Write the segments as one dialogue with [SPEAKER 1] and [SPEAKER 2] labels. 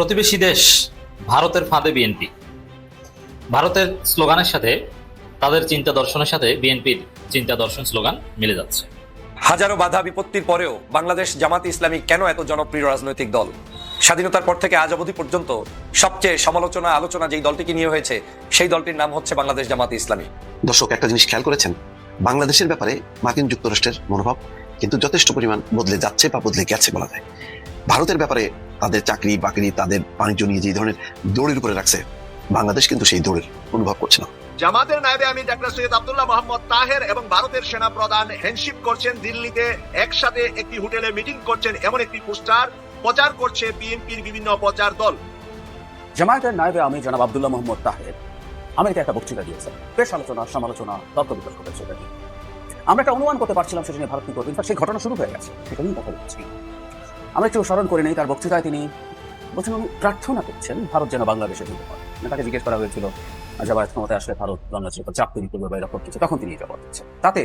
[SPEAKER 1] প্রতিবেশী দেশ ভারতের ফাঁদে বিএনপি। ভারতের স্লোগানের সাথে তাদের চিন্তা দর্শনের সাথে বিএনপির চিন্তা দর্শন স্লোগান মিলে যাচ্ছে।
[SPEAKER 2] হাজারো বাধা বিপত্তির পরেও বাংলাদেশ জামাত ইসলামী কেন এত জনপ্রিয় রাজনৈতিক দল? স্বাধীনতার পর থেকে আজ অবধি পর্যন্ত সবচেয়ে সমালোচনা আলোচনা যেই দলটিকে নিয়ে হয়েছে সেই দলটির নাম হচ্ছে বাংলাদেশ জামাত ইসলামী।
[SPEAKER 3] দর্শক একটা জিনিস খেয়াল করেছেন? বাংলাদেশের ব্যাপারে মার্কিন যুক্তরাষ্ট্রের মনোভাব কিন্তু যথেষ্ট পরিমাণ বদলে যাচ্ছে বা বদলে গেছে বলা যায়। ভারতের ব্যাপারে তাদের চাকরি বাকরি তাদের বাণিজ্য নিয়ে যে ধরনের দৌড়ের উপরে রাখছে বাংলাদেশ কিন্তু সেই দৌড়ের অনুভব করছে না।
[SPEAKER 4] জামাতের নায়েবে আমি ডাক্তার সৈয়দ আব্দুল্লাহ মোহাম্মদ তাহের এবং ভারতের সেনা প্রধান হ্যান্ডশিপ করছেন দিল্লিতে। একসাথে একটি হোটেলে মিটিং করছেন এমন একটি পোস্টার। প্রচার করছে বিএনপির বিভিন্ন প্রচার দল।
[SPEAKER 5] জামায়াতের নায়েবে আমি জনাব আব্দুল্লাহ মোহাম্মদ তাহের আমেরিকা একটা বক্তৃতা দিয়েছেন। বেশ আলোচনা সমালোচনা তর্ক বিতর্ক হয়েছে। আমরা একটা অনুমান করতে পারছিলাম সেটা নিয়ে ভারত কি করবে? সেই ঘটনা শুরু হয়ে গেছে। সেটা নিয়ে কথা বলছি। আমরা একটু স্মরণ করে নেই তার বক্তৃতায় তিনি বলছেন প্রার্থনা করছেন ভারত যেন বাংলাদেশে ঢুকে পড়ে মানে তাকে জিজ্ঞেস করা হয়েছিল জামায়াত ক্ষমতায় আসলে ভারত বাংলাদেশের উপর চাপ তৈরি করবে বা এরকম কিছু, তখন তিনি এটা বলছেন তাতে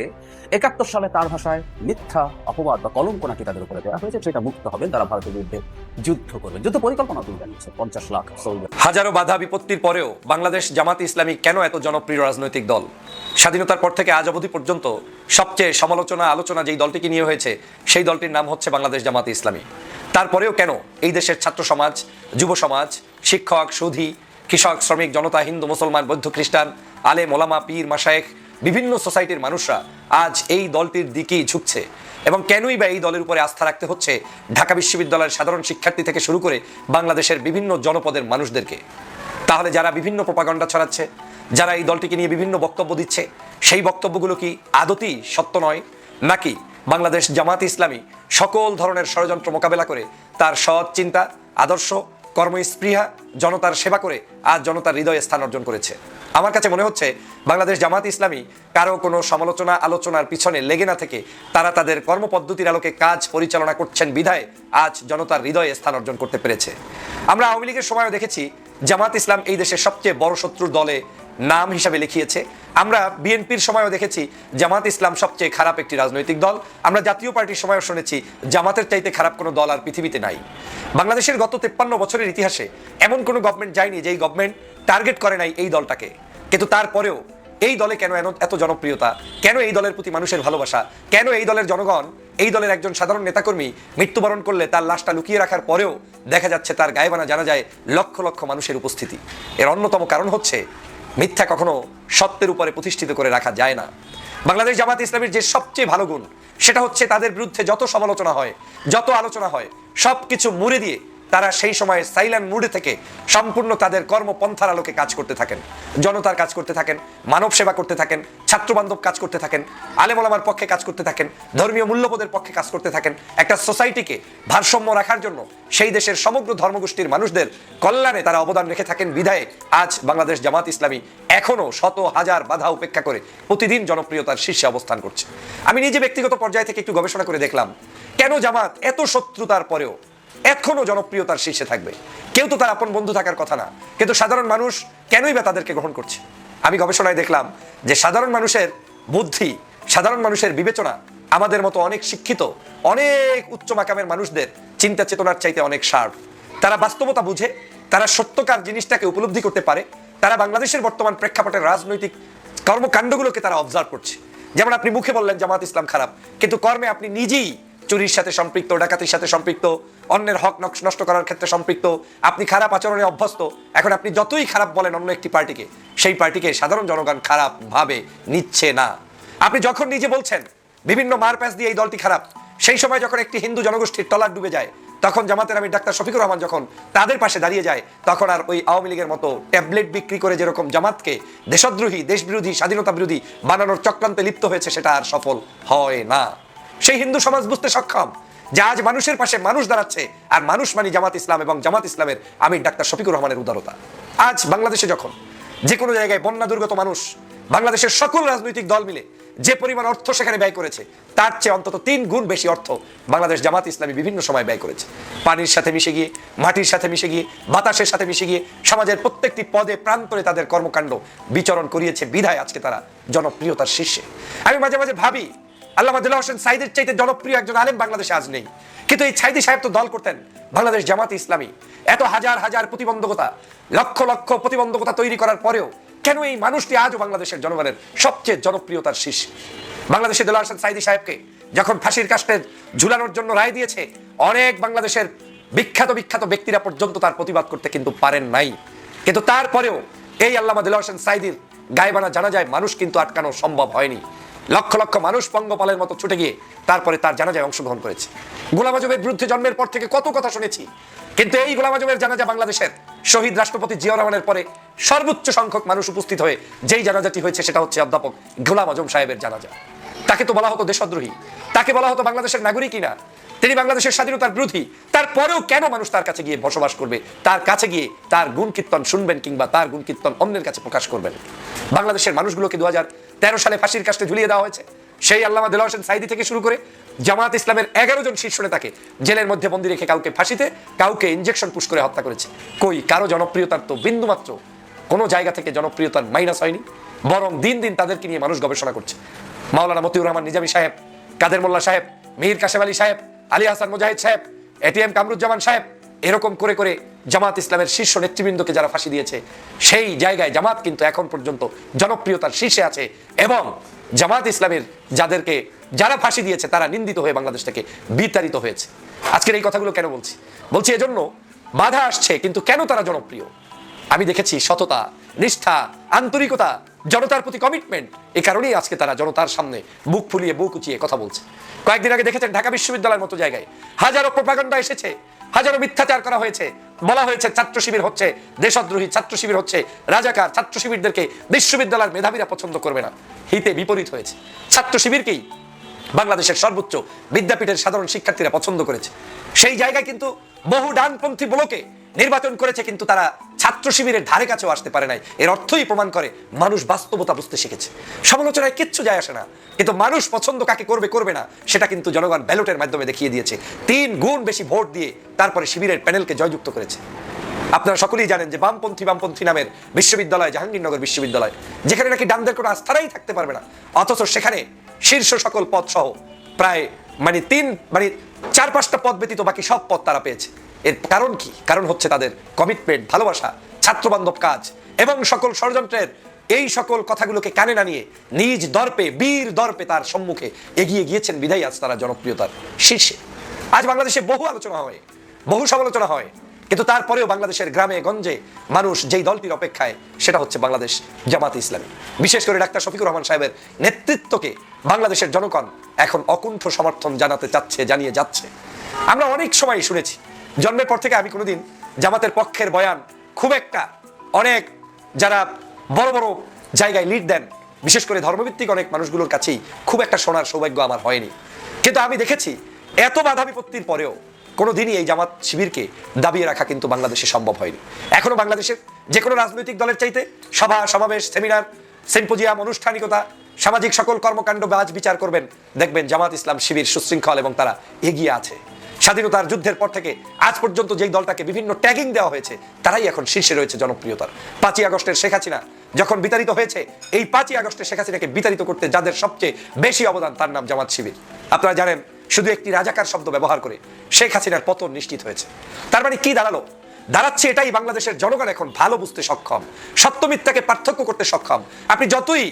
[SPEAKER 5] একাত্তর সালে তার ভাষায় মিথ্যা, অপবাদ বা কলঙ্ক নাকি তাদের উপরে দেওয়া হয়েছে, সেটা মুক্ত হবেন তারা ভারতের বিরুদ্ধে যুদ্ধ করবেন। যুদ্ধ পরিকল্পনা তিনি জানিয়েছেন, পঞ্চাশ লাখ সৈন্য
[SPEAKER 2] হাজারো বাধা বিপত্তির পরেও বাংলাদেশ জামাত ইসলামী কেন এত জনপ্রিয় রাজনৈতিক দল? স্বাধীনতার পর থেকে আজ অবধি পর্যন্ত সবচেয়ে সমালোচনা, আলোচনা যেই দলটিকে নিয়ে হয়েছে, সেই দলটির নাম হচ্ছে বাংলাদেশ জামাত ইসলামী। তারপরেও কেন এই দেশের ছাত্র সমাজ, যুব সমাজ, শিক্ষক, সুধী কৃষক, শ্রমিক, জনতা, হিন্দু, মুসলমান, বৌদ্ধ, খ্রিস্টান আলে মোলামা পীর, মাসায়েখ, বিভিন্ন সোসাইটির মানুষরা আজ এই দলটির দিকেই ঝুঁকছে। এবং কেনই বা এই দলের উপরে আস্থা রাখতে হচ্ছে? ঢাকা বিশ্ববিদ্যালয়ের সাধারণ শিক্ষার্থী থেকে শুরু করে বাংলাদেশের বিভিন্ন জনপদের মানুষদেরকে। তাহলে যারা বিভিন্ন প্রপাগণ্ডা ছড়াচ্ছে, যারা এই দলটিকে নিয়ে বিভিন্ন বক্তব্য দিচ্ছে, সেই বক্তব্যগুলো কি আদতেই সত্য নয়? নাকি বাংলাদেশ জামাত ইসলামী সকল ধরনের ষড়যন্ত্র মোকাবেলা করে তার সৎ চিন্তা, আদর্শ কর্মস্পৃহা জনতার সেবা করে আজ জনতার হৃদয়ে স্থান অর্জন করেছে। আমার কাছে মনে হচ্ছে, বাংলাদেশ জামাত ইসলামী কারও কোনো সমালোচনা, আলোচনার পিছনে লেগে না থেকে তারা তাদের কর্মপদ্ধতির আলোকে কাজ পরিচালনা করছেন বিধায় আজ জনতার হৃদয়ে স্থান অর্জন করতে পেরেছে। আমরা আওয়ামী লীগের সময়ও দেখেছি, জামাত ইসলাম এই দেশের সবচেয়ে বড় শত্রুর দলে নাম হিসাবে লিখিয়েছে। আমরা বিএনপির সময়ও দেখেছি জামাত ইসলাম সবচেয়ে খারাপ একটি রাজনৈতিক দল। আমরা জাতীয় পার্টির সময়ও শুনেছি জামাতের চাইতে খারাপ কোনো দল আর পৃথিবীতে নাই। বাংলাদেশের গত তেপ্পান্ন বছরের ইতিহাসে এমন কোনো গভর্নমেন্ট যায়নি যেই গভর্নমেন্ট টার্গেট করে নাই এই দলটাকে। কিন্তু তারপরেও এই দলে কেন এত জনপ্রিয়তা? কেন এই দলের প্রতি মানুষের ভালোবাসা? কেন এই দলের জনগণ, এই দলের একজন সাধারণ নেতাকর্মী মৃত্যুবরণ করলে তার লাশটা লুকিয়ে রাখার পরেও দেখা যাচ্ছে তার গায়েবানা জানা যায় লক্ষ লক্ষ মানুষের উপস্থিতি। এর অন্যতম কারণ হচ্ছে মিথ্যা কখনো সত্যের উপরে প্রতিষ্ঠিত করে রাখা যায় না। বাংলাদেশ জামাত ইসলামের যে সবচেয়ে ভালো গুণ, সেটা হচ্ছে তাদের বিরুদ্ধে যত সমালোচনা হয়, যত আলোচনা হয় সব কিছু মুড়ে দিয়ে তারা সেই সময় সাইলেন্ট মুডে থেকে সম্পূর্ণ তাদের কর্মপন্থার আলোকে কাজ করতে থাকেন। জনতার কাজ করতে থাকেন, মানব সেবা করতে থাকেন ছাত্রবান্ধব কাজ করতে থাকেন আলেমলামার পক্ষে কাজ করতে থাকেন, ধর্মীয় মূল্যবোধের পক্ষে কাজ করতে থাকেন। একটা সোসাইটিকে ভারসাম্য রাখার জন্য সেই দেশের সমগ্র ধর্মগোষ্ঠীর মানুষদের কল্যাণে তারা অবদান রেখে থাকেন বিধায়ে আজ বাংলাদেশ জামাত ইসলামী এখনও শত হাজার বাধা উপেক্ষা করে প্রতিদিন জনপ্রিয়তার শীর্ষে অবস্থান করছে। আমি নিজে ব্যক্তিগত পর্যায় থেকে একটু গবেষণা করে দেখলাম, কেন জামাত এত শত্রুতার পরেও এখনও জনপ্রিয়তার শীর্ষে থাকবে। কেউ তো তার আপন বন্ধু থাকার কথা না। কিন্তু সাধারণ মানুষ কেনই বা তাদেরকে গ্রহণ করছে? আমি গবেষণায় দেখলাম যে সাধারণ মানুষের বুদ্ধি, সাধারণ মানুষের বিবেচনা আমাদের মতো অনেক শিক্ষিত, অনেক উচ্চ মাকামের মানুষদের চিন্তা চেতনার চাইতে অনেক শার্প। তারা বাস্তবতা বুঝে, তারা সত্যকার জিনিসটাকে উপলব্ধি করতে পারে, তারা বাংলাদেশের বর্তমান প্রেক্ষাপটের রাজনৈতিক কর্মকাণ্ডগুলোকে তারা অবজার্ভ করছে। যেমন আপনি মুখে বললেন জামাত ইসলাম খারাপ, কিন্তু কর্মে আপনি নিজেই চুরির সাথে সম্পৃক্ত, ডাকাতির সাথে সম্পৃক্ত, অন্যের হক নষ্ট করার ক্ষেত্রে সম্পৃক্ত, আপনি খারাপ আচরণে অভ্যস্ত, এখন আপনি যতই খারাপ বলেন অন্য একটি পার্টিকে, সেই পার্টিকে সাধারণ জনগণ খারাপ ভাবে নিচ্ছে না। আপনি যখন নিজে বলছেন, বিভিন্ন মারপ্যাচ দিয়ে এই দলটি খারাপ, সেই সময় যখন একটি হিন্দু জনগোষ্ঠীর টলার ডুবে যায়, তখন জামাতের আমি ডাক্তার শফিকুর রহমান যখন তাদের পাশে দাঁড়িয়ে যায়, তখন আর ওই আওয়ামী লীগের মতো ট্যাবলেট বিক্রি করে যেরকম জামাতকে দেশদ্রোহী, দেশবিরোধী, স্বাধীনতা বিরোধী বানানোর চক্রান্তে লিপ্ত হয়েছে, সেটা আর সফল হয় না। সেই হিন্দু সমাজ বুঝতে সক্ষম যে আজ মানুষের পাশে মানুষ দাঁড়াচ্ছে। আর মানুষ মানে জামাত ইসলাম এবং জামাত ইসলামের আমির ডাক্তার শফিকুর রহমানের উদারতা। আজ বাংলাদেশে যখন যে কোনো জায়গায় বন্যা দুর্গত মানুষ বাংলাদেশের সকল রাজনৈতিক দল মিলে যে পরিমাণ অর্থ সেখানে ব্যয় করেছে, তার চেয়ে অন্তত তিন গুণ বেশি অর্থ বাংলাদেশ জামাত ইসলামী বিভিন্ন সময় ব্যয় করেছে। পানির সাথে মিশে গিয়ে, মাটির সাথে মিশে গিয়ে, বাতাসের সাথে মিশে গিয়ে সমাজের প্রত্যেকটি পদে প্রান্তরে তাদের কর্মকাণ্ড বিচরণ করিয়েছে বিধায় আজকে তারা জনপ্রিয়তার শীর্ষে। আমি মাঝে মাঝে ভাবি আল্লাহ দিল্লাহ হোসেন সাইদের চাইতে জনপ্রিয় একজন আলেম বাংলাদেশে আজ নেই। কিন্তু এই ছাইদি সাহেব তো দল করতেন বাংলাদেশ জামাত ইসলামী। এত হাজার হাজার প্রতিবন্ধকতা, লক্ষ লক্ষ প্রতিবন্ধকতা তৈরি করার পরেও কেন এই মানুষটি আজও বাংলাদেশের জনগণের সবচেয়ে জনপ্রিয়তার শীর্ষ? বাংলাদেশে দেলোয়ার হোসেন সাইদি সাহেবকে যখন ফাঁসির কাস্টে ঝুলানোর জন্য রায় দিয়েছে, অনেক বাংলাদেশের বিখ্যাত বিখ্যাত ব্যক্তিরা পর্যন্ত তার প্রতিবাদ করতে কিন্তু পারেন নাই। কিন্তু তারপরেও এই আল্লামা দেলোয়ার হোসেন সাইদির গায়েবানা জানা যায় মানুষ কিন্তু আটকানো সম্ভব হয়নি। লক্ষ লক্ষ মানুষ পঙ্গপালের মতো ছুটে গিয়ে তারপরে তার জানাজায় অংশগ্রহণ করেছে। গোলাম আজমের বিরুদ্ধে জন্মের পর থেকে কত কথা শুনেছি। কিন্তু এই গোলাম আজমের জানাজা বাংলাদেশের শহীদ রাষ্ট্রপতি জিয়া রহমানের পরে সর্বোচ্চ সংখ্যক মানুষ উপস্থিত হয়ে যেই জানাজাটি হয়েছে সেটা হচ্ছে অধ্যাপক গোলাম আজম সাহেবের জানাজা। তাকে তো বলা হতো দেশদ্রোহী। তাকে বলা হতো বাংলাদেশের নাগরিকই না তিনি বাংলাদেশের স্বাধীনতার বিরোধী। তারপরেও কেন মানুষ তার কাছে গিয়ে বসবাস করবে? তার কাছে গিয়ে তার গুণ কীর্তন শুনবেন কিংবা তার গুণ কীর্তন অন্যের কাছে প্রকাশ করবেন? বাংলাদেশের মানুষগুলোকে দু তেরো সালে ফাঁসির কাস্টে ঝুলিয়ে দেওয়া হয়েছে। সেই আল্লামা দিল হোসেন সাইদি থেকে শুরু করে জামাত ইসলামের এগারো জন শীর্ষ নেতাকে জেলের মধ্যে বন্দি রেখে কাউকে ফাঁসিতে, কাউকে ইঞ্জেকশন পুশ করে হত্যা করেছে। কই, কারও জনপ্রিয়তার তো বিন্দুমাত্র কোনো জায়গা থেকে জনপ্রিয়তার মাইনাস হয়নি। বরং দিন দিন তাদেরকে নিয়ে মানুষ গবেষণা করছে। মাওলানা মতিউর রহমান নিজামী সাহেব, কাদের মোল্লা সাহেব, মীর কাশেম আলী সাহেব, আলী হাসান মুজাহিদ সাহেব এটিএম কামরুজ্জামান সাহেব, এরকম করে করে জামাত ইসলামের শীর্ষ নেতৃবৃন্দকে যারা ফাঁসি দিয়েছে, সেই জায়গায় জামাত কিন্তু এখন পর্যন্ত জনপ্রিয়তার শীর্ষে আছে এবং জামাত ইসলামের যাদেরকে যারা ফাঁসি দিয়েছে, তারা নিন্দিত হয়ে বাংলাদেশ থেকে বিতাড়িত হয়েছে। আজকের এই কথাগুলো কেন বলছি? বলছি এজন্য বাধা আসছে, কিন্তু কেন তারা জনপ্রিয়? আমি দেখেছি সততা, নিষ্ঠা, আন্তরিকতা জনতার প্রতি কমিটমেন্ট এই কারণেই আজকে তারা জনতার সামনে বুক ফুলিয়ে বুক উঁচিয়ে কথা বলছে। কয়েকদিন আগে দেখেছেন ঢাকা বিশ্ববিদ্যালয়ের মতো জায়গায় হাজারো প্রপাগণ্ডা এসেছে, হাজারো মিথ্যাচার করা হয়েছে। বলা হয়েছে ছাত্র শিবির হচ্ছে, দেশদ্রোহী ছাত্র শিবির হচ্ছে, রাজাকার ছাত্র শিবিরদেরকে বিশ্ববিদ্যালয়ের মেধাবীরা পছন্দ করবে না। হিতে বিপরীত হয়েছে। ছাত্র শিবিরকেই বাংলাদেশের সর্বোচ্চ বিদ্যাপীঠের সাধারণ শিক্ষার্থীরা পছন্দ করেছে। সেই জায়গায় কিন্তু বহু ডানপন্থী ব্লকে নির্বাচন করেছে কিন্তু তারা ছাত্র শিবিরের ধারে কাছেও আসতে পারে নাই। এর অর্থই প্রমাণ করে মানুষ বাস্তবতা বুঝতে শিখেছে। সমালোচনায় কিচ্ছু যায় আসে না। কিন্তু মানুষ পছন্দ কাকে করবে করবে না, সেটা কিন্তু জনগণ ব্যালটের মাধ্যমে দেখিয়ে দিয়েছে। তিন গুণ বেশি ভোট দিয়ে তারপরে শিবিরের প্যানেলকে জয়যুক্ত করেছে। আপনারা সকলেই জানেন যে বামপন্থী বামপন্থী নামের বিশ্ববিদ্যালয়, জাহাঙ্গীরনগর বিশ্ববিদ্যালয়, যেখানে নাকি ডানদের কোনো আস্থারাই থাকতে পারবে না। অথচ সেখানে শীর্ষ সকল পদ সহ প্রায় মানে তিন মানে চার, পাঁচটা পদ ব্যতীত বাকি সব পদ তারা পেয়েছে। এর কারণ কি? কারণ হচ্ছে তাদের কমিটমেন্ট ভালোবাসা, ছাত্রবান্ধব কাজ এবং সকল ষড়যন্ত্রের এই সকল কথাগুলোকে কানে না নিয়ে নিজ দর্পে, বীর দর্পে তার সম্মুখে এগিয়ে গিয়েছেন বিধায় আজ তারা জনপ্রিয়তার শীর্ষে। আজ বাংলাদেশে বহু আলোচনা হয়, বহু সমালোচনা হয়। কিন্তু তারপরেও বাংলাদেশের গ্রামে গঞ্জে মানুষ যেই দলটির অপেক্ষায়, সেটা হচ্ছে বাংলাদেশ জামাত ইসলামী। বিশেষ করে ডাক্তার শফিকুর রহমান সাহেবের নেতৃত্বকে বাংলাদেশের জনগণ এখন অকুণ্ঠ সমর্থন জানাতে চাচ্ছে, জানিয়ে যাচ্ছে। আমরা অনেক সময় শুনেছি, জন্মের পর থেকে আমি কোনোদিন জামাতের পক্ষের বয়ান খুব একটা অনেক যারা বড় বড় জায়গায় লিড দেন, বিশেষ করে ধর্মভিত্তিক অনেক মানুষগুলোর কাছেই খুব একটা শোনার সৌভাগ্য আমার হয়নি। কিন্তু আমি দেখেছি, এত বাধা বিপত্তির পরেও কোনোদিনই এই জামাত শিবিরকে দাবিয়ে রাখা কিন্তু বাংলাদেশে সম্ভব হয়নি। এখনও বাংলাদেশের যে কোনো রাজনৈতিক দলের চাইতে সভা, সমাবেশ, সেমিনার, সিম্পোজিয়াম, আনুষ্ঠানিকতা, সামাজিক সকল কর্মকাণ্ড বাজ বিচার করবেন, দেখবেন জামাত ইসলাম শিবির সুশৃঙ্খল এবং তারা এগিয়ে আছে। স্বাধীনতার যুদ্ধের পর থেকে আজ পর্যন্ত যেই দলটাকে বিভিন্ন ট্যাগিং দেওয়া হয়েছে, তারাই এখন শীর্ষে রয়েছে জনপ্রিয়তার। পাঁচই আগস্টের শেখ হাসিনা যখন বিতাড়িত হয়েছে, এই পাঁচই আগস্টের শেখ হাসিনাকে বিতাড়িত করতে যাদের সবচেয়ে বেশি অবদান তার নাম জামাত শিবির। আপনারা জানেন শুধু একটি রাজাকার শব্দ ব্যবহার করে শেখ হাসিনার পতন নিশ্চিত হয়েছে। তার মানে কি দাঁড়াল? দাঁড়াচ্ছে এটাই বাংলাদেশের জনগণ এখন ভালো বুঝতে সক্ষম সত্য মিথ্যাকে পার্থক্য করতে সক্ষম। আপনি যতই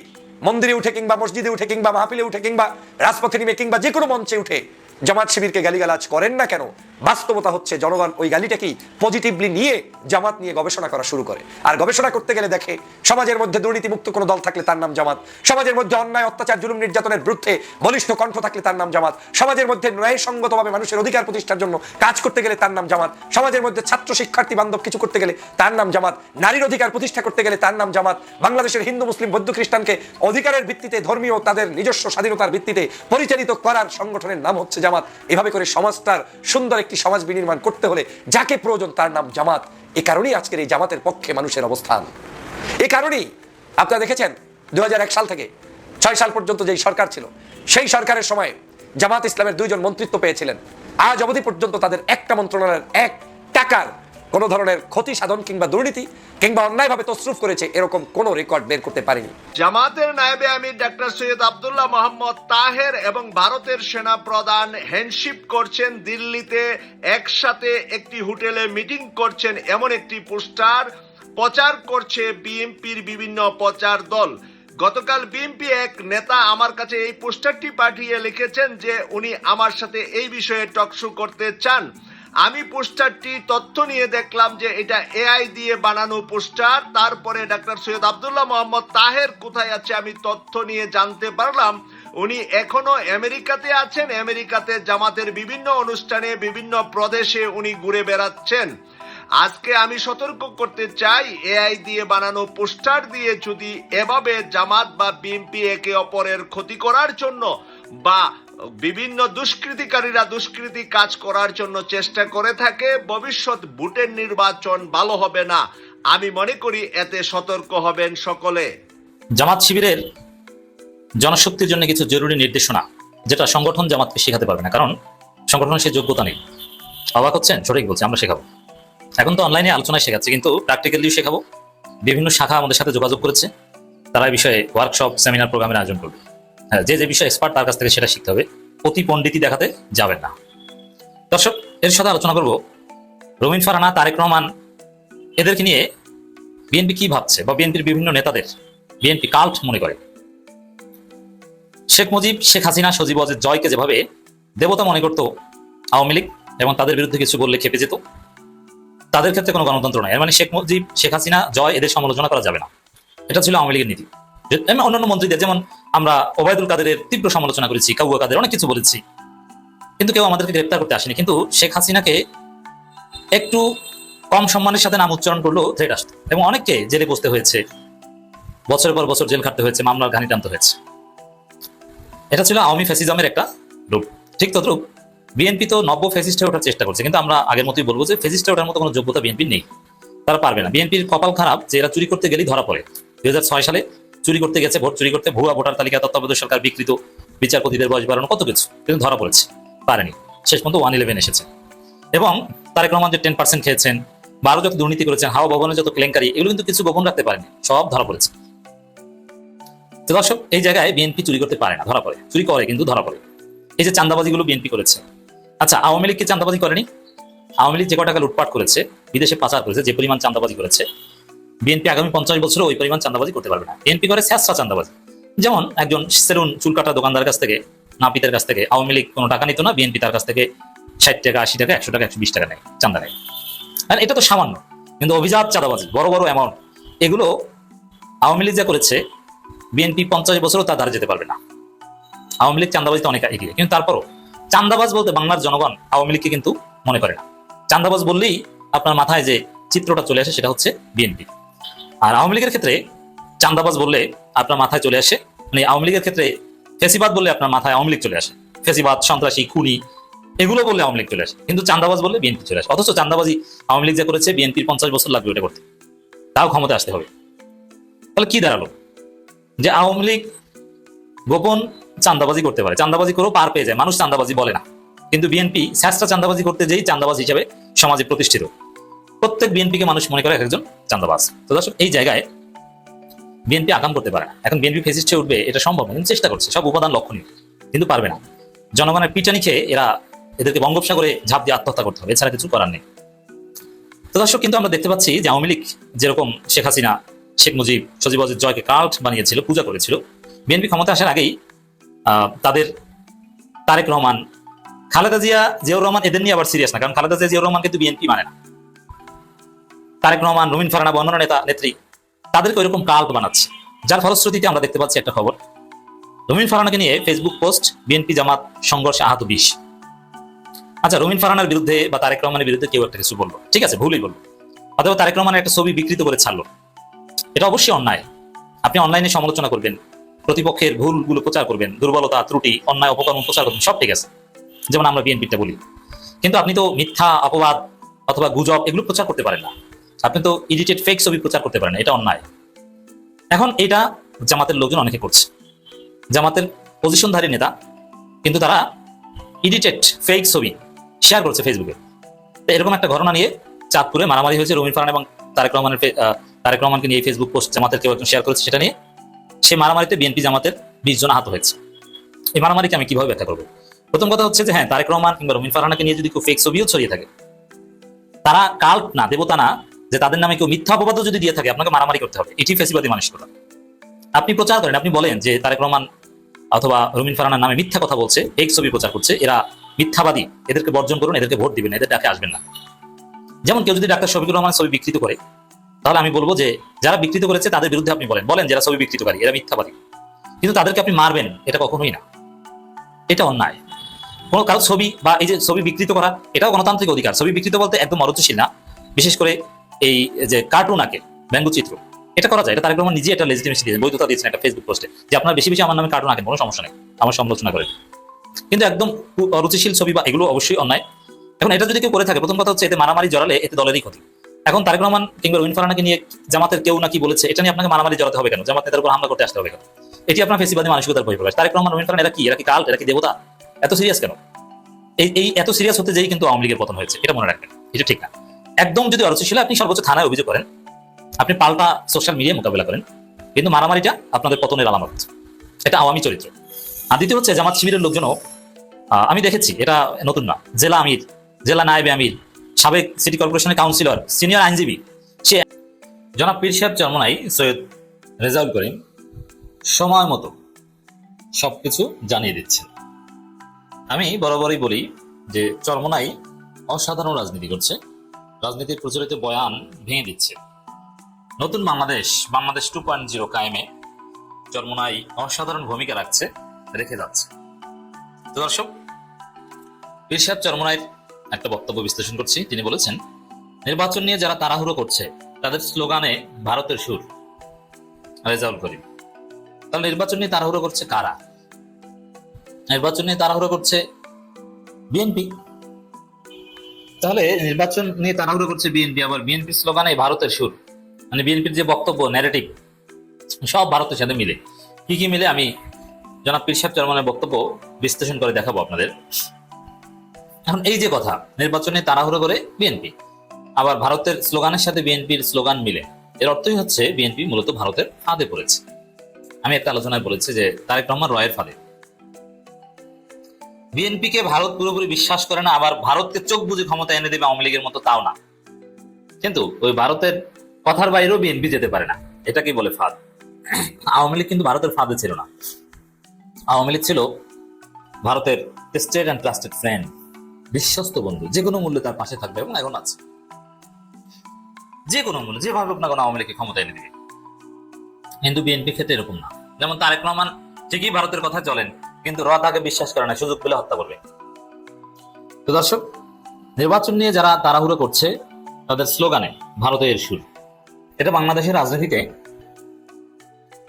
[SPEAKER 2] মন্দিরে উঠে কিংবা মসজিদে উঠে কিংবা মাহফিলে উঠে কিংবা রাজপথে নেমে কিংবা যে কোনো মঞ্চে উঠে জামাত শিবিরকে গালিগালাজ করেন না কেন বাস্তবতা হচ্ছে জনগণ ওই গালিটাকেই পজিটিভলি নিয়ে জামাত নিয়ে গবেষণা করা শুরু করে। আর গবেষণা করতে গেলে দেখে, সমাজের মধ্যে দুর্নীতিমুক্ত কোনো দল থাকলে তার নাম জামাত, সমাজের মধ্যে অন্যায়, অত্যাচার, জুলুম, নির্যাতনের বিরুদ্ধে বলিষ্ঠ কণ্ঠ থাকলে তার নাম জামাত, সমাজের মধ্যে ন্যায়সঙ্গতভাবে মানুষের অধিকার প্রতিষ্ঠার জন্য কাজ করতে গেলে তার নাম জামাত, সমাজের মধ্যে ছাত্র শিক্ষার্থী বান্ধব কিছু করতে গেলে তার নাম জামাত, নারীর অধিকার প্রতিষ্ঠা করতে গেলে তার নাম জামাত, বাংলাদেশের হিন্দু, মুসলিম, বৌদ্ধ, খ্রিস্টানকে অধিকারের ভিত্তিতে ধর্মীয় তাদের নিজস্ব স্বাধীনতার ভিত্তিতে পরিচালিত করার সংগঠনের নাম হচ্ছে জামাত। এভাবে করে সমাজটার সুন্দর একটি সমাজ বিনির্মাণ করতে হলে যাকে প্রয়োজন তার নাম জামাত। এ কারণেই আজকের এই জামাতের পক্ষে মানুষের অবস্থান। এ কারণেই আপনারা দেখেছেন দুই হাজার এক সাল থেকে ছয় সাল পর্যন্ত যেই সরকার ছিল, সেই সরকারের সময় জামাত ইসলামের দুইজন মন্ত্রিত্ব পেয়েছিলেন। আজ অবধি পর্যন্ত তাদের একটা মন্ত্রণালয়ের এক টাকার কোনো ধরনের ক্ষতি, সাধন কিংবা দুর্নীতি কিংবা অন্যায়ভাবে তসরুফ করেছে এরকম কোনো রেকর্ড বের করতে পারেনি।
[SPEAKER 4] জামাতের নায়েবে আমির ডাক্তার সৈয়দ আব্দুল্লাহ মোহাম্মদ তাহের এবং ভারতের সেনা প্রধান হ্যান্ডশিপ করছেন দিল্লিতে। একসাথে একটি হোটেলে মিটিং করছেন এমন একটি পোস্টার। প্রচার করছে বিএনপির বিভিন্ন প্রচার দল। গতকাল বিএনপি এক নেতা আমার কাছে এই পোস্টারটি পাঠিয়ে লিখেছেন যে উনি আমার সাথে এই বিষয়ে টকশো করতে চান। আমি পোস্টারটি তথ্য নিয়ে দেখলাম যে এটা এআই দিয়ে বানানো পোস্টার, তারপরে ডাক্তার সৈয়দ আব্দুল্লাহ মোহাম্মদ তাহের কোথায় আছে আমি তথ্য নিয়ে জানতে পারলাম। উনি এখনও আমেরিকাতে আছেন, আমেরিকাতে জামাতের বিভিন্ন অনুষ্ঠানে, বিভিন্ন প্রদেশে উনি ঘুরে বেড়াচ্ছেন। আজকে আমি সতর্ক করতে চাই, এআই দিয়ে বানানো পোস্টার দিয়ে যদি এভাবে জামাত বা বিএনপি একে অপরের ক্ষতি করার জন্য বা বিভিন্ন দুষ্কৃতিকারীরা দুষ্কৃতি কাজ করার জন্য চেষ্টা করে থাকে, ভবিষ্যৎ ভোটের নির্বাচন ভালো হবে না। আমি মনে করি এতে সতর্ক হবেন সকলে।
[SPEAKER 1] জামাত শিবিরের জনশক্তির জন্য কিছু জরুরি নির্দেশনা, যেটা সংগঠন জামাতকে শেখাতে পারবে না, কারণ সংগঠনের সে যোগ্যতা নেই। অবাক হচ্ছেন? সঠিক বলছি, আমরা শেখাবো। এখন তো অনলাইনে আলোচনায় শেখাচ্ছে, কিন্তু প্র্যাকটিক্যালিও শেখাবো। বিভিন্ন শাখা আমাদের সাথে যোগাযোগ করেছে। তারা এই বিষয়ে ওয়ার্কশপ সেমিনার প্রোগ্রামের আয়োজন করবে। হ্যাঁ যে যে বিষয়ে এক্সপার্ট তার কাছ থেকে সেটা শিখতে হবে। অতি পণ্ডিতি দেখাতে যাবেন না। দর্শক, এর সাথে আলোচনা করব রবিন ফারানা, তারেক রহমান, এদেরকে নিয়ে বিএনপি কি ভাবছে বা বিএনপির বিভিন্ন নেতাদের বিএনপি কাল্ট মনে করে। শেখ মুজিব, শেখ হাসিনা, সজীব অজের জয়কে যেভাবে দেবতা মনে করত আওয়ামী লীগ এবং তাদের বিরুদ্ধে কিছু বললে খেপে যেত, তাদের ক্ষেত্রে কোনো গণতন্ত্র নাই। মানে শেখ মুজিব, শেখ হাসিনা, জয় এদের সমালোচনা করা যাবে না। এটা ছিল আওয়ামী লীগের নীতি। অন্যান্য মন্ত্রীদের, যেমন আমরা ওবায়দুল কাদেরের তীব্র সমালোচনা করেছি, কাউয়া কাদের অনেক কিছু বলেছি। কিন্তু কেউ আমাদেরকে গ্রেপ্তার করতে আসেনি। কিন্তু শেখ হাসিনাকে একটু কম সম্মানের সাথে নাম উচ্চারণ করলেও থ্রেট আসতো এবং অনেককে জেলে বসতে হয়েছে। বছরের পর বছর জেল খাটতে হয়েছে, মামলার ঘানি টানতে হয়েছে। এটা ছিল আওয়ামী ফ্যাসিজমের একটা রূপ। ঠিক তদ্রুপ, বিএনপি তো নব্য ফ্যাসিস্টে ওঠার চেষ্টা করছে। কিন্তু আমরা আগের মতোই বলব যে ফ্যাসিস্টে ওঠার মতো কোনো যোগ্যতা বিএনপির নেই। তারা পারবে না। বিএনপির কপাল খারাপ যে এরা চুরি করতে গেলেই ধরা পড়ে। দুই হাজার ছয় সালে চুরি করতে গেছে, ভোট চুরি করতে ভুয়া ভোটার তালিকা তত্ত্বাবধায়ক সরকার বিকৃত, বিচারপতিদের বয়স বাড়ানো কত কিছু? কিন্তু ধরা পড়েছে, পারেনি। শেষ পর্যন্ত ওয়ান ইলেভেন এসেছে। এবং তারেক রহমান যে টেন পার্সেন্ট খেয়েছেন বা আরও যত দুর্নীতি করেছেন, হাওয়া ভবনের যত কেলেঙ্কারি, এগুলো কিন্তু কিছু গোপন রাখতে পারেনি, সব ধরা পড়েছে। তো দর্শক, এই জায়গায় বিএনপি চুরি করতে পারে না, ধরা পড়ে। চুরি করে, কিন্তু ধরা পড়ে। এই যে চান্দাবাজিগুলো বিএনপি করেছে। আচ্ছা আওয়ামী লীগ কি চান্দাবাজি করেনি? আওয়ামী লীগ যে কটাকা লুটপাট করেছে, বিদেশে পাচার করেছে, যে পরিমাণ চান্দাবাজি করেছে বিএনপি আগামী পঞ্চাশ বছরে ওই পরিমাণ চান্দাবাজি করতে পারবে না। বিএনপি করে স্যাঁচড়া চান্দাবাজি যেমন একজন সেলুন চুল কাটা দোকানদার কাছ থেকে, নাপিতের কাছ থেকে, আওয়ামী লীগ কোনো টাকা নিত না, বিএনপি তার কাছ থেকে ষাট টাকা, আশি টাকা, একশো টাকা, একশো বিশ টাকা নেয় চান্দা নেয়। আর এটা তো সামান্য, কিন্তু অভিজাত চাঁদাবাজি, বড় বড় অ্যামাউন্ট এগুলো আওয়ামী লীগ যা করেছে, বিএনপি পঞ্চাশ বছরও তা দ্বারা যেতে পারবে না। আওয়ামী লীগ চান্দাবাজিতে অনেক এগিয়ে কিন্তু তারপরও চান্দাবাজ বলতে বাংলার জনগণ আওয়ামী লীগকে কিন্তু মনে করে না। চান্দাবাজ বললেই আপনার মাথায় যে চিত্রটা চলে আসে সেটা হচ্ছে বিএনপি। আর আওয়ামী লীগের ক্ষেত্রে চান্দাবাজ বললে আপনার মাথায় চলে আসে মানে আওয়ামী লীগের ক্ষেত্রে ফেসিবাদ বললে আপনার মাথায় আওয়ামী লীগ চলে আসে। ফেসিবাদ, সন্ত্রাসী, খুনি, এগুলো বললে আওয়ামী লীগ চলে আসে। কিন্তু চান্দাবাজ বললে বিএনপি চলে আসে। অথচ চান্দাবাজি আওয়ামী লীগ যা করেছে, বিএনপির পঞ্চাশ বছর লাগবে ওটা করতে। তাও ক্ষমতা আসতে হবে। তাহলে কি দাঁড়াল? যে আওয়ামী লীগ গোপন চান্দাবাজি করতে পারে। চান্দাবাজি করেও পার পেয়ে যায়। মানুষ চান্দাবাজি বলে না। কিন্তু বিএনপি স্যাসটা চান্দাবাজি করতে যেই চান্দাবাজ হিসেবে সমাজে প্রতিষ্ঠিত। প্রত্যেক বিএনপিকে মানুষ মনে করে একজন চান্দাবাজ তো দর্শক, এই জায়গায় বিএনপি আকাম করতে পারে না। এখন বিএনপি ফেসিস্টে উঠবে, এটা সম্ভব না চেষ্টা করছে, সব উপাদান লক্ষণীয়, কিন্তু পারবে না। জনগণের পিটানি খেয়ে এরা এদেরকে বঙ্গোপসাগরে ঝাঁপ দিয়ে আত্মহত্যা করতে হবে, এছাড়া কিছু করার নেই। তো দর্শক, কিন্তু আমরা দেখতে পাচ্ছি যে আওয়ামী লীগ, যেরকম শেখ হাসিনা, শেখ মুজিব, সজীব অজিত জয়কে কাল্ট বানিয়েছিল, পূজা করেছিল, বিএনপি ক্ষমতা আসার আগেই তাদের তারেক রহমান, খালেদা জিয়া, জিয়াউর রহমান এদের নিয়ে আবার সিরিয়াস না, কারণ খালেদা জিয়া, জিয়াউর রহমান কিন্তু বিএনপি মানে না। তারেক রহমান, রুমিন ফারানা বা নেতা, নেত্রী, তাদেরকে ওইরকম কাল্ট বানাচ্ছে। যার ফলশ্রুতিতে আমরা দেখতে পাচ্ছি একটা খবর। রুমিন ফারানাকে নিয়ে ফেসবুক পোস্ট বিএনপি জামাত, সংঘর্ষে আহত বিশ। আচ্ছা রুমিন ফারানার বিরুদ্ধে বা তারেক রহমানের বিরুদ্ধে কেউ একটা কিছু বলল। ঠিক আছে, ভুলই বলল। অথবা তারেক রহমানের একটা ছবি বিকৃত করে ছাড়লো। এটা অবশ্যই অন্যায়। আপনি অনলাইনে সমালোচনা করবেন, প্রতিপক্ষের ভুলগুলো প্রচার করবেন, দুর্বলতা, ত্রুটি, অন্যায়, অপকর্ম প্রচার করবেন, সব ঠিক আছে। যেমন আমরা বিএনপিটা বলি। কিন্তু আপনি তো মিথ্যা, অপবাদ অথবা গুজব এগুলো প্রচার করতে পারেন না। আপনি তো এডিটেড ফেক ছবি প্রচার করতে পারেন, এটা অন্যায়। এখন এটা জামাতের লোকজন অনেকে করছে। জামাতের পজিশনধারী নেতা, কিন্তু তারা এডিটেড ফেক ছবি শেয়ার করছে ফেসবুকে তো এরকম একটা ঘটনা নিয়ে চাঁদপুরে মারামারি হয়েছে রমিন ফারহান এবং তারেক রহমানের তারেক রহমানকে নিয়ে ফেসবুক পোস্ট জামাতের কেউ একজন শেয়ার করেছে, সেটা নিয়ে সেই মারামারিতে বিএনপি জামাতের বিশ জন আহত হয়েছে। এই মারামারিকে আমি কীভাবে ব্যাখ্যা করব? প্রথম কথা হচ্ছে যে হ্যাঁ তারেক রহমান কিংবা রমিন ফারহানাকে নিয়ে যদি কেউ ফেক ছবিও ছড়িয়ে থাকে, তারা কাল্ট না, দেবতা না যে তাদের নামে কেউ মিথ্যা অপবাদও যদি দিয়ে থাকে, আপনাকে মারামারি করতে হবে। এটি ফেসিবাদী মানসিকতা। আপনি প্রচার করেন, আপনি বলেন যে তারেক রহমান অথবা রমিন ফারহানার নামে মিথ্যা কথা বলছে ফেক ছবি প্রচার করছে, এরা মিথ্যাবাদী, এদেরকে বর্জন করুন, এদেরকে ভোট দিবেন, এদের ডাকে আসবেন না। যেমন কেউ যদি ডাক্তার শফিকুর রহমান ছবি বিকৃত করে, তাহলে আমি বলব যে যারা বিকৃত করেছে, তাদের বিরুদ্ধে আপনি বলেন বলেন যারা ছবি বিকৃতকারী, এরা মিথ্যাবাদী। কিন্তু তাদেরকে আপনি মারবেন, এটা কখনোই না। এটা অন্যায়। কোনো কারও ছবি বা এই যে ছবি বিকৃত করা, এটাও গণতান্ত্রিক অধিকার। ছবি বিকৃত বলতে একদম অরুচিশীল না। বিশেষ করে এই যে কার্টুন আঁকে ব্যঙ্গচিত্র এটা করা যায়, এটা তারেক রহমান নিজে একটা লেজিটিমেসি দিয়েছেন বৈধতা দিয়েছেন একটা ফেসবুক পোস্টে যে আপনার বেশি বেশি আমার নামে কার্টুন আঁকেন, কোনো সমস্যা নেই, আমার সমালোচনা করেন। কিন্তু একদম অরুচিশীল ছবি বা এগুলো অবশ্যই অন্যায়। এখন এটা যদি কেউ করে থাকে, প্রথম কথা হচ্ছে এতে মারামারি জড়ালে এতে দলেরই ক্ষতি। এখন তারেক রহমান কিংবা রবিন ফারানাকে নিয়ে জামাতের কেউ নাকি বলেছে, এটা নিয়ে আপনাকে মারামারি জড়াতে হবে কেন? জামাত নেতার উপর হামলা করতে আসতে হবে কেন? এটি আপনার ফেসিবাদী মানসিকতার বহিঃপ্রকাশ তারেক রহমান, রবিন ফারান, এরা কি? এরা কি কাল? এরা কি দেবতা? এত সিরিয়াস কেন? এই এত সিরিয়াস হতে যেই কিন্তু আওয়ামী লীগের পতন হয়েছে, এটা মনে রাখবেন, এটা ঠিক না। একদম যদি অরুচিশীল আপনি সর্বোচ্চ থানায় অভিযোগ করেন। আপনি পাল্টা সোশ্যাল মিডিয়ায় মোকাবেলা করেন। কিন্তু মারামারিটা আপনাদের পতনের আলামত। এটা আওয়ামী চরিত্র। আর দ্বিতীয় হচ্ছে জামাত শিবিরের লোকজনও আমি দেখেছি, এটা নতুন না, জেলা আমির, জেলা নায়েবে আমির, সাবেক সিটি কর্পোরেশনের কাউন্সিলর সিনিয়র আইনজীবী, সে জনাব পীর সাহেব চরমনাই সৈয়দ রেজাউল করিম সময় মতো সবকিছু জানিয়ে দিচ্ছেন। আমি বরাবরই বলি যে চরমনাই অসাধারণ রাজনীতি করছে। রাজনীতির প্রচলিত বয়ান ভেঙে দিচ্ছে। নতুন Bangladesh Bangladesh two point zero কায়েমে Charmonai অসাধারণ ভূমিকা রাখছে, রেখে যাচ্ছে। তো দর্শক, পীর সাহেব চরমনাইয়ের একটা বক্তব্য বিশ্লেষণ করছি। তিনি বলেছেন, নির্বাচন নিয়ে যারা তাড়াহুড়ো করছে, তাদের স্লোগানে ভারতের সুর। রেজাউল করিম, তাহলে নির্বাচন নিয়ে তাড়াহুড়ো করছে কারা? নির্বাচন নিয়ে তাড়াহুড়ো করছে বিএনপি। তাহলে নির্বাচন নিয়ে তাড়াহুড়ো করছে বিএনপি, আবার বিএনপি স্লোগানে ভারতের সুর। মানে বিএনপির যে বক্তব্য ন্যারেটিভ সব ভারতের সাথে মিলে। কি কি মিলে আমি জনাব পীর সাহেব চরমানের বক্তব্য বিশ্লেষণ করে দেখাবো আপনাদের। এখন এই যে কথা, নির্বাচনে তাড়াহুড়ো করে বিএনপি, আবার ভারতের স্লোগানের সাথে বিএনপির স্লোগান মিলে। এর অর্থই হচ্ছে বিএনপি মূলত ভারতের ফাঁদে পড়েছে। আমি একটা আলোচনায় বলেছি যে তারেক রহমান রয়ের ফাঁদে। বিএনপিকে ভারত পুরোপুরি বিশ্বাস করে না, আবার ভারতকে চোখ বুঝে ক্ষমতা এনে দেবে আওয়ামী লীগের মতো তাও না। কিন্তু ওই ভারতের কথার বাইরেও বিএনপি যেতে পারে না এটাকে বলে ফাঁদ? আওয়ামী লীগ কিন্তু ভারতের ফাঁদে ছিল না। আওয়ামী লীগ ছিল ভারতের টেস্টেড অ্যান্ড ট্রাস্টেড ফ্রেন্ড, বিশ্বস্ত বন্ধু, যে কোনো মূল্যে তার পাশে থাকবে এবং এখন আছে। যে কোনো মূল্য যেভাবে হোক না কোনো আওয়ামী লীগকে ক্ষমতা এনে দিবে। কিন্তু বিএনপি ক্ষেত্রে এরকম না। যেমন তারেক রহমান ঠিকই ভারতের কথা চলেন কিন্তু র তাকে বিশ্বাস করে না সুযোগ পেলে হত্যা করবে। তো দর্শক নির্বাচন নিয়ে যারা তাড়াহুড়ো করছে তাদের স্লোগানে ভারতের সুর। এটা বাংলাদেশের রাজনীতিতে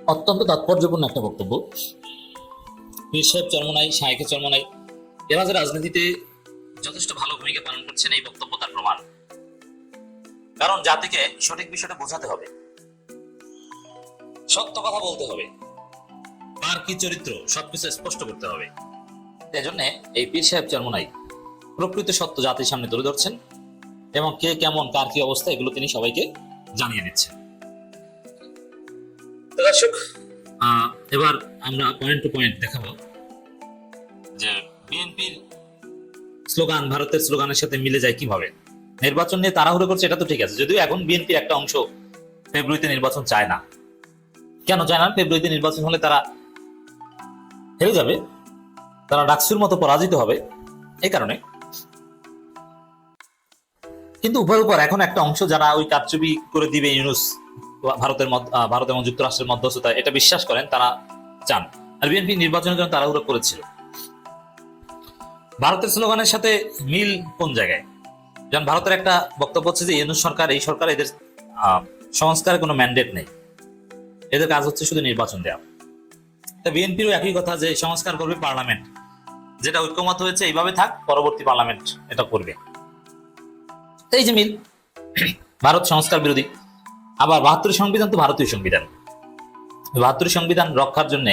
[SPEAKER 1] অত্যন্ত তাৎপর্যপূর্ণ একটা বক্তব্য। পীর সাহেব চরমনাই শাহেকে চরমনাই এরা যে রাজনীতিতে যথেষ্ট ভালো ভূমিকা পালন করছেন এই বক্তব্য তার প্রমাণ। কারণ জাতিকে সঠিক বিষয়টা বোঝাতে হবে। সত্য কথা বলতে হবে। কার কি চরিত্র সবকিছু স্পষ্ট করতে হবে। এজন্য এই পীর সাহেব চরমনাই প্রকৃত সত্য জাতির সামনে তুলে ধরছেন এবং কে কেমন কার কি অবস্থা এগুলো তিনি সবাইকে জানিয়ে দিচ্ছেন। দর্শক এবার আমরা পয়েন্ট টু পয়েন্ট দেখাবো যে বিএনপির স্লোগান ভারতের স্লোগানের সাথে মিলে যায় কীভাবে। নির্বাচন নিয়ে তাড়াহুড়ো করছে এটা তো ঠিক আছে। যদিও এখন বিএনপির একটা অংশ ফেব্রুয়ারিতে নির্বাচন চায় না। কেন চায় না? ফেব্রুয়ারিতে নির্বাচন হলে তারা হেরে যাবে। তারা ডাকসুর মতো পরাজিত হবে এই কারণে। কিন্তু উভয় উপর এখন একটা অংশ যারা ওই কারচুপি করে দিবে ইউনুস, ভারতের ভারত এবং যুক্তরাষ্ট্রের মধ্যস্থতা এটা বিশ্বাস করেন, তারা চান। আর বিএনপি নির্বাচনের জন্য তারা তাড়াহুড়ো করেছিল। ভারতের স্লোগানের সাথে মিল কোন জায়গায়? যেমন ভারতের একটা বক্তব্য হচ্ছে যে, ইউনুস সরকার, এই সরকার এদের সংস্কারের কোনো ম্যান্ডেট নেই। এদের কাজ হচ্ছে শুধু নির্বাচন দেওয়া বিএনপিরও একই কথা যে সংস্কার করবে পার্লামেন্ট। যেটা ঐক্যমত হয়েছে, এইভাবে থাক, পরবর্তী পার্লামেন্ট এটা করবে। এই যে মিল, ভারত সংস্কার বিরোধী। আবার বাহাত্তর সংবিধান তো ভারতীয় সংবিধান। বাহাত্তর সংবিধান রক্ষার জন্য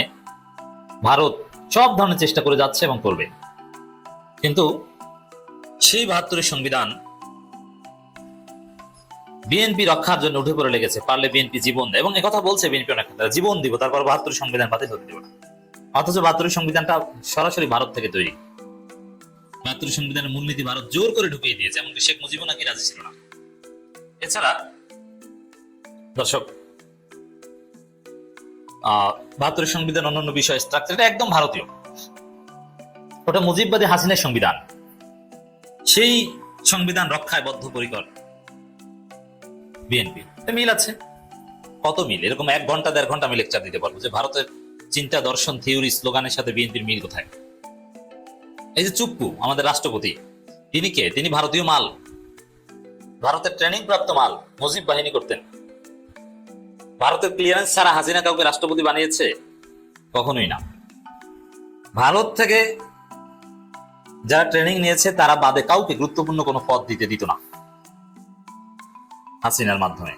[SPEAKER 1] ভারত সব ধরনের চেষ্টা করে যাচ্ছে এবং করবে। কিন্তু সেই বাহাত্তরের সংবিধান বিএনপি রক্ষার জন্য উঠে পড়ে লেগেছে। পারলে বিএনপি জীবন দেয় এবং একথা বলছে বিএনপি অনেক জীবন দিব, তারপর বাহাত্তর সংবিধান বাতিল হতে দেব না। অথচ বাহাত্তর সংবিধানটা সরাসরি ভারত থেকে তৈরি। বাহাত্তর সংবিধানের মূলনীতি ভারত জোর করে ঢুকিয়ে দিয়েছে, এমনকি শেখ মুজিবও নাকি রাজি ছিল না। এছাড়া, দর্শক বাহাত্তর সংবিধান অন্যান্য বিষয় স্ট্রাকচার এটা একদম ভারতীয়। ওটা মুজিববাদী হাসিনের সংবিধান। সেই সংবিধান রক্ষায় বদ্ধপরিকর। বিএনপি। মিল আছে। কত মিল? এরকম এক ঘণ্টা দেড় ঘণ্টা আমি লেকচার দিতে পারব যে ভারতের চিন্তা দর্শন থিওরি স্লোগানের সাথে বিএনপির মিল কোথায়? এই যে চুপ্পু আমাদের রাষ্ট্রপতি তিনি কে? তিনি ভারতীয় মাল। ভারতের ট্রেনিং প্রাপ্ত মাল মুজিব বাহিনী করতেন। ভারতের ক্লিয়ারেন্স ছাড়া হাসিনা কাউকে রাষ্ট্রপতি বানিয়েছে? কখনোই না। ভারত থেকে যারা ট্রেনিং নিয়েছে তারা বাদে কাউকে গুরুত্বপূর্ণ কোনো পদ দিতে দিত না। হাসিনার মাধ্যমে।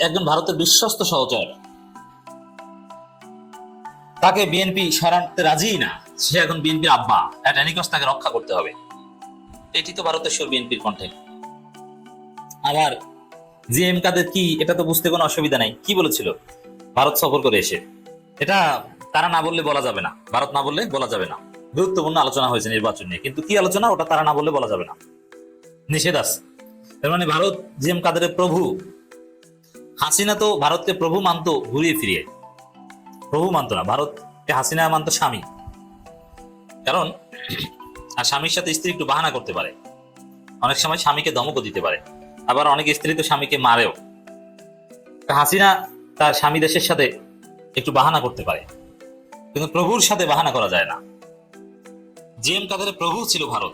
[SPEAKER 1] একজন ভারতের বিশ্বস্ত সহচর। তাকে বিএনপি সরাতে রাজি না, সে এখন বিএনপির আব্বা। একটা নিকশ তাকে রক্ষা করতে হবে। এটি তো ভারতের সুর বিএনপির কণ্ঠে। আবার জি এম কাদের কি, এটা তো বুঝতে কোনো অসুবিধা নাই। কি বলেছিল? ভারত সফর করে এসে। এটা তারা না বললে বলা যাবে না। ভারত না বললে বলা যাবে না। গুরুত্বপূর্ণ আলোচনা হয়েছে নির্বাচন নিয়ে। কিন্তু কি আলোচনা? ওটা তারা না বললে বলা যাবে না। নিষেধ আছে তার মানে ভারত জি এম প্রভু, হাসিনা তো ভারতকে প্রভু মানতো ঘুরিয়ে ফিরিয়ে। প্রভু মানতো না, ভারতকে হাসিনা মানতো স্বামী। কারণ, আর স্বামীর সাথে স্ত্রী একটু বাহানা করতে পারে। অনেক সময় স্বামীকে দমকও দিতে পারে। আবার অনেক স্ত্রী তো স্বামীকে মারেও। হাসিনা তার স্বামী দেশের সাথে একটু বাহানা করতে পারে। কিন্তু প্রভুর সাথে বাহানা করা যায় না। জিএম কাদের প্রভু ছিল ভারত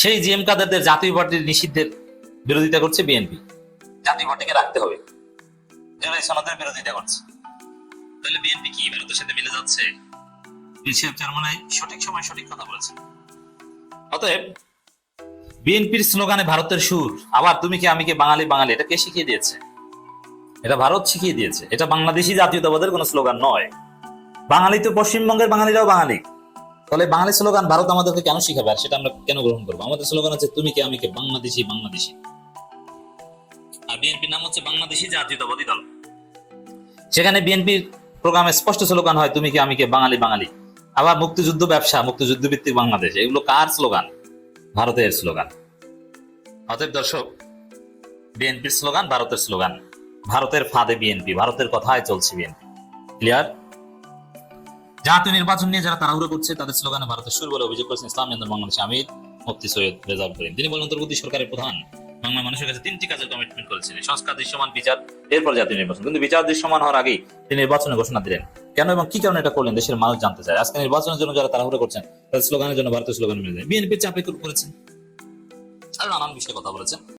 [SPEAKER 1] সেই জিএম কাদেরদের জাতীয় পার্টির নিষিদ্ধের বিরোধিতা করছে বিএনপি। জাতীয় পার্টিকে রাখতে হবে। সনদের বিরোধিতা করছে। তাহলে বিএনপি কি ভারতের সাথে মিলে যাচ্ছে? সঠিক সময় সঠিক কথা বলেছে। অতএব বিএনপির স্লোগানে ভারতের সুর, আবার তুমি কি আমি কে বাঙালি বাঙালি, এটা কে শিখিয়ে দিয়েছে? এটা ভারত শিখিয়ে দিয়েছে। এটা বাংলাদেশি জাতীয়তাবাদের কোনো স্লোগান নয়। বাঙালি তো পশ্চিমবঙ্গের বাঙালিরাও বাঙালি। তাহলে বাঙালি স্লোগান ভারত আমাদেরকে কেন শিখাবে আর সেটা আমরা কেন গ্রহণ করব? আমাদের স্লোগান হচ্ছে, তুমি কে, আমি কে, বাংলাদেশি বাংলাদেশি। আর বিএনপির নাম হচ্ছে, বাংলাদেশি জাতীয়তাবাদী দল। সেখানে বিএনপির প্রোগ্রামে স্পষ্ট স্লোগান হয়, তুমি কি, আমি কে, বাঙালি বাঙালি। আবার মুক্তিযুদ্ধ ব্যবসা মুক্তিযুদ্ধ ভিত্তিক বাংলাদেশ, এগুলো কার স্লোগান? ভারতের স্লোগান। অতএব দর্শক, বিএনপির স্লোগান ভারতের স্লোগান। ভারতের ফাঁদে বিএনপি, ভারতের কথায় চলছে বিএনপি। ক্লিয়ার? জাতীয় নির্বাচন নিয়ে যারা তাড়াহুড়ো করছে, তাদের স্লোগানে ভারতের সুর বলে অভিযোগ করেছেন ইসলাম আন্দোলন বাংলাদেশ আমির মুফতি সৈয়দ রেজাউল করিম। তিনি বলেন অন্তর্বর্তী সরকারের প্রধান বাংলা মানুষের কাছে তিনটি কাজের কমিটমেন্ট করেছিলেন সংস্কার, দৃশ্যমান বিচার, এরপর জাতীয় নির্বাচন। কিন্তু বিচার দৃশ্যমান হওয়ার আগেই তিনি নির্বাচনের ঘোষণা দিলেন। কেন এবং কি কারণে এটা করলেন, দেশের মানুষ জানতে চায়। আজকে নির্বাচনের জন্য যারা তাড়াহুড়ো করছেন, তাদের স্লোগানের জন্য ভারতের স্লোগান মিলে যায়। বিএনপির চাপে করেছেন। আর নানান বিষয়ে কথা বলেছেন।